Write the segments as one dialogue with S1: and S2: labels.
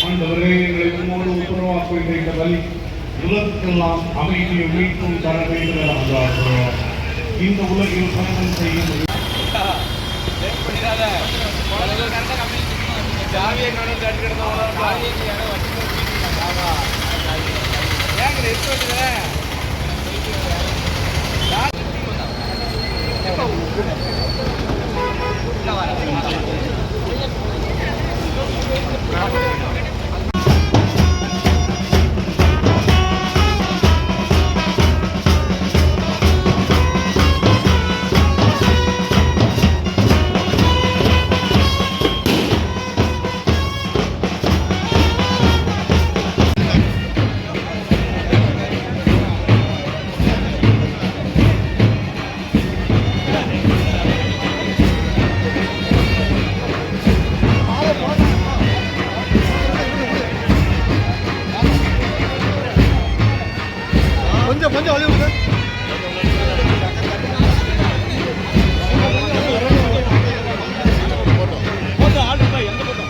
S1: ஆண்டவரே எங்களை உம்மோடு உத்தரவாக்குகின்ற இந்த அமைதியை மீட்டும் தர வேண்டும் இந்த உலகில் பயணம் செய்யும்
S2: ஜாவியை காணும் தட்டு ஜாவியை
S3: கொஞ்சம் கொஞ்சம் வழி விடுங்க போட்டோ ஆடுப்பா எந்த போட்டோ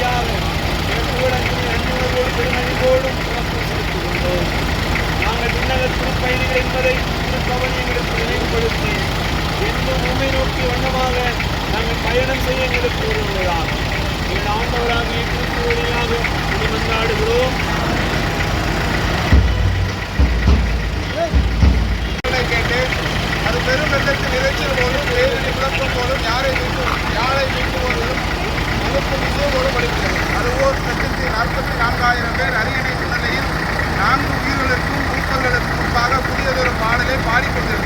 S2: நாங்கள் விண்ணகர் திருப்பயணிகள் என்பதை திருப்பவனியங்களுக்கு நினைவுபடுத்தி இன்னும் உண்மை நோக்கி வண்ணமாக நாங்கள் பயணம் செய்ய எங்களுக்கு உதவுவதாக எங்கள் ஆண்டவராக கிறிஸ்து வழியாக
S3: கேட்டு அது பெரும் வெள்ளத்தில் இறைச்சல் போலும் வேறு குழப்பம் போலும் யாரை மீட்டும் யாரை மீட்புவோரும் அதற்கு மிகவும் படிக்கிறது அதுபோல் லட்சத்தி நாற்பத்தி நான்காயிரம் பேர் அரியணை நிலையில் நான்கு உயிர்களுக்கும் மூப்பர்களுக்கும் முன்பாக புதியதொரு பாடலை
S2: பாடிக்கொண்டிருக்கிறார்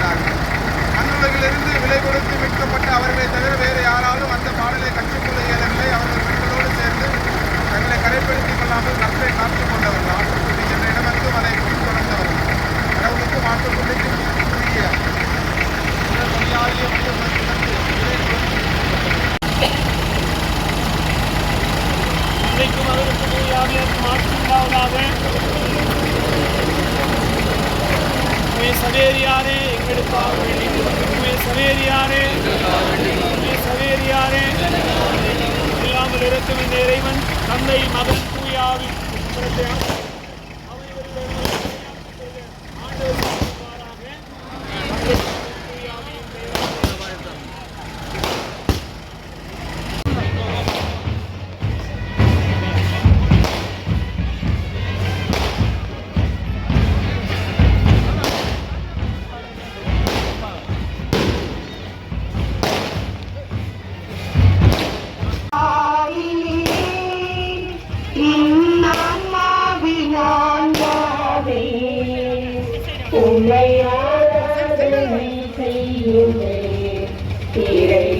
S2: அவருக்கு தூயாவியருக்கு உண்டாவதாக சவேரியாரே எங்களுக்காக வேண்டிக் சவேரியாரே சவேரியாரே. இல்லாமல் இருக்கும் இந்த இறைவன் தந்தை மகன்
S4: தூயாவின்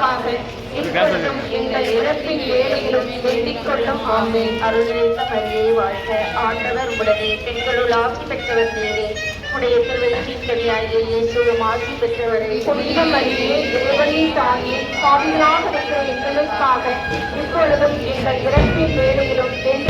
S4: எங்களுக்காக இப்பொழுதும் எங்கள் இறப்பின் வேலையிலும் வேண்டிக் கொள்ளும் ஆமே அருள்நேச வாழ்க. ஆண்டவர் உடனே பெண்களுள் ஆசி பெற்றவர் நீரே. உடைய திருவெற்றின் இயேசுவும் ஆசி பெற்றவரே. புனித மரியே தாயே பாவிகளாக எங்களுக்காக இப்பொழுதும் எங்கள் இறப்பின் வேலையிலும் வேண்டிக்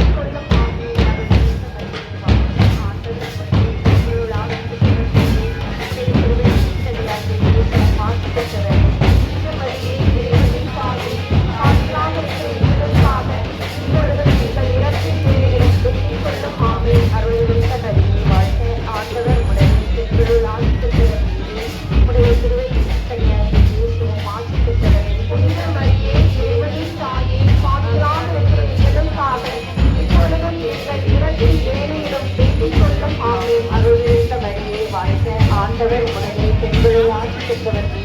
S4: por aquí.